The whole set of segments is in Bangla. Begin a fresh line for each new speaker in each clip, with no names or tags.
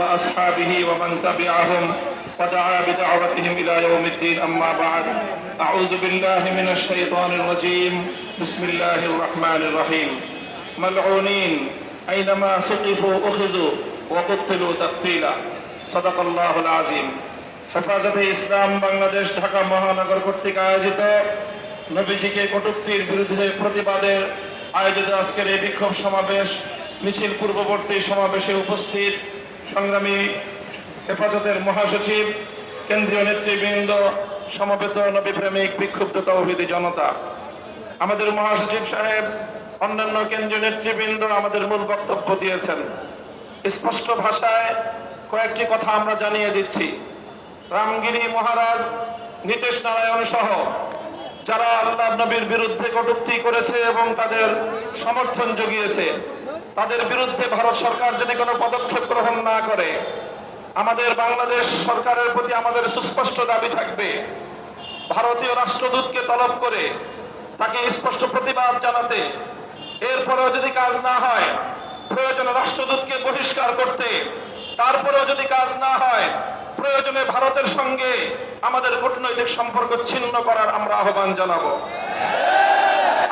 وأصحابه ومن تبعهم ودعا بدعوتهم إلى يوم الدين أما بعد أعوذ بالله من الشيطان الرجيم بسم الله الرحمن الرحيم ملعونين أينما سقفوا أخذوا وقتلوا تقتيلا صدق الله العظيم হেফাজতে ইসলাম বাংলাদেশ ঢাকা মহানগর কর্তৃক আয়োজিত নবীজিকে কটূক্তির বিরুদ্ধে প্রতিবাদের আয়োজিত আজকের এই বিক্ষোভ সমাবেশ মিছিল পূর্ববর্তী সমাবেশে উপস্থিত সংগ্রামী হেফাজতের মহাসচিব, কেন্দ্রীয় নেতৃবৃন্দ, সমবেত নবী প্রেমিক বিক্ষুব্ধ তৌহিদি জনতা। আমাদের মহাসচিব সাহেব, অন্যান্য কেন্দ্রীয় নেতৃবৃন্দ আমাদের মূল বক্তব্য দিয়েছেন। স্পষ্ট ভাষায় কয়েকটি কথা আমরা জানিয়ে দিচ্ছি। রামগিরি মহারাজ, নীতিশ নারায়ণ সহ যারা আল্লাহ নবীর বিরুদ্ধে কটূক্তি করেছে এবং তাদের সমর্থন জুগিয়েছে তাদের বিরুদ্ধে ভারত সরকার যদি কোনো পদক্ষেপ গ্রহণ না করে, আমাদের বাংলাদেশ সরকারের প্রতি আমাদের সুস্পষ্ট দাবি থাকবে, ভারতীয় রাষ্ট্রদূতকে তলব করে তাকে স্পষ্ট প্রতিবাদ জানাতে, এরপরেও যদি কাজ না হয়, প্রয়োজনে রাষ্ট্রদূতকে বহিষ্কার করতে, তারপরেও যদি কাজ না হয়, প্রয়োজনে ভারতের সঙ্গে আমাদের কূটনৈতিক সম্পর্ক ছিন্ন করার আমরা আহ্বান জানাব।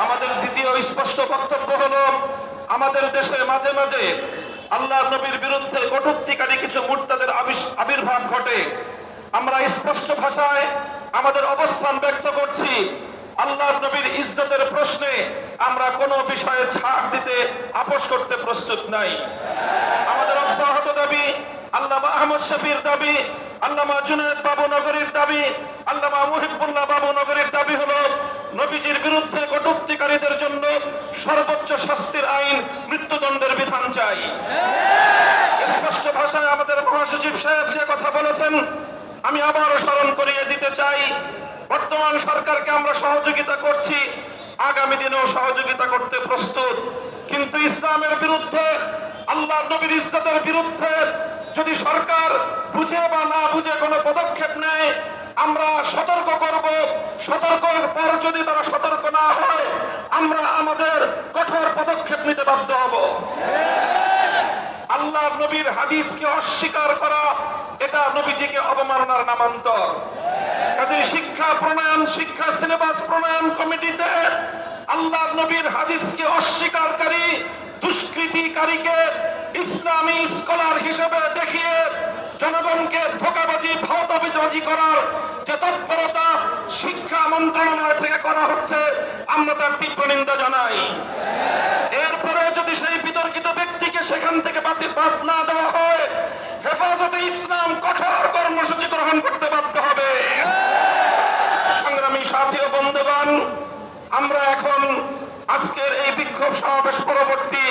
আমাদের দ্বিতীয় স্পষ্ট বক্তব্য হলো আমাদের দেশে মাঝে মাঝে আল্লাহ নবীর বিরুদ্ধে কটূক্তিকারী কিছু মুর্তাদের আবির্ভাব ঘটে। আমরা স্পষ্ট ভাষায় আমাদের অবস্থান ব্যক্ত করছি। আল্লাহ নবীর ইজ্জতের প্রশ্নে আমরা কোনো বিষয়ে ছাড় দিতে আপোষ করতে প্রস্তুত নাই। আমাদের অব্যাহত দাবি আল্লামা আহমদ শফির দাবি, আল্লামা জুনেদ বাবু নগরীর দাবি, আল্লামা মুহিবুল্লাহ বাবু নগরীর দাবি হলো, নবীজির বিরুদ্ধে কটূক্তিকারীদের জন্য সর্বোচ্চ শাস্তির আইন মৃত্যুদণ্ডের বিধান চাই। স্পষ্ট ভাষায় আমাদের মহাসচিব সাহেব যে কথা বলেছেন, আমি আবারও স্মরণ করিয়ে দিতে চাই, বর্তমান সরকারকে আমরা সহযোগিতা করছি, আগামী দিনেও সহযোগিতা করতে প্রস্তুত। কিন্তু ইসলামের বিরুদ্ধে আল্লাহ নবীর ইজ্জতের বিরুদ্ধে যদি সরকার বুঝে বা না বুঝে কোনো পদক্ষেপ নেয় আমরা সতর্ক করব সতর্কের পর যদি তারা সতর্ক না হয়, আমরা আমাদের কঠোর পদক্ষেপ নিতে বাধ্য হব। আল্লাহ নবীর হাদিসকে অস্বীকার করা, এটা নবীজিকে অবমাননার নামান্তর। কাজে শিক্ষা প্রণয়ন, শিক্ষা সিলেবাস প্রণয়ন কমিটিতে আল্লাহ নবীর হাদিসকে অস্বীকারী, দুষ্কৃতিকারীকে ইসলামী স্কলার হিসেবে দেখিয়ে জনগণকে ধোকাবাজি, ভাওতাবাজি করার মন্ত্রণালয় থেকে করা হচ্ছে আমরা তার তীব্র নিন্দা জানাই। এরপরে যদি সেই বিতর্কিত ব্যক্তিকে সেখান থেকে বাতিল বাদ না দেওয়া হয়, হেফাজতে ইসলাম কঠোর কর্মসূচি গ্রহণ করতে বাধ্য হবে। সংগ্রামী সাথী ও বন্ধুগণ, আমরা এখন আজকের এই বিক্ষোভ সমাবেশ পরবর্তী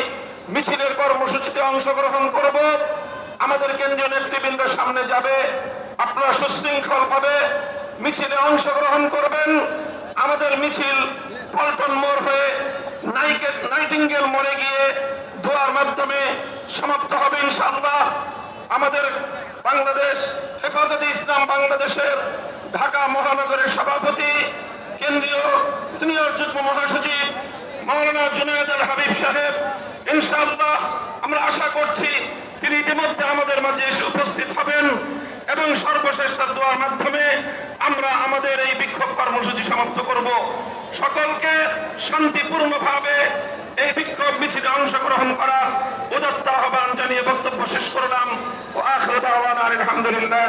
মিছিলের কর্মসূচিতে অংশগ্রহণ করব। আমাদের কেন্দ্রীয় নেতৃবৃন্দ সামনে যাবে। আপনারা সুশৃঙ্খল ভাবে মিছিলে অংশগ্রহণ করবেন। আমাদের মিছিল পল্টন মোড় হয়ে নাইটিঙ্গেল মোড়ে গিয়ে দোয়ার মাধ্যমে সমাপ্ত হবে ইনশাআল্লাহ। আমাদের বাংলাদেশ, হেফাজতে ইসলাম বাংলাদেশের ঢাকা মহানগরের সভাপতি, কেন্দ্রীয় সিনিয়র যুগ্ম মহাসচিব মাওলানা জুনায়দ আল হাবিব সাহেব, ইনশাআল্লাহ আমরা আশা করছি তিনি ইতিমধ্যে আমাদের মাঝে এসে উপস্থিত হবেন এবং সর্বশেষ দোয়ার মাধ্যমে আমরা আমাদের এই বিক্ষোভ কর্মসূচি সমাপ্ত করব। সকলকে শান্তিপূর্ণভাবে এই বিক্ষোভ মিছিলে অংশগ্রহণ করার উদত্ত আহ্বান জানিয়ে বক্তব্য শেষ করলাম। আলহামদুলিল্লাহ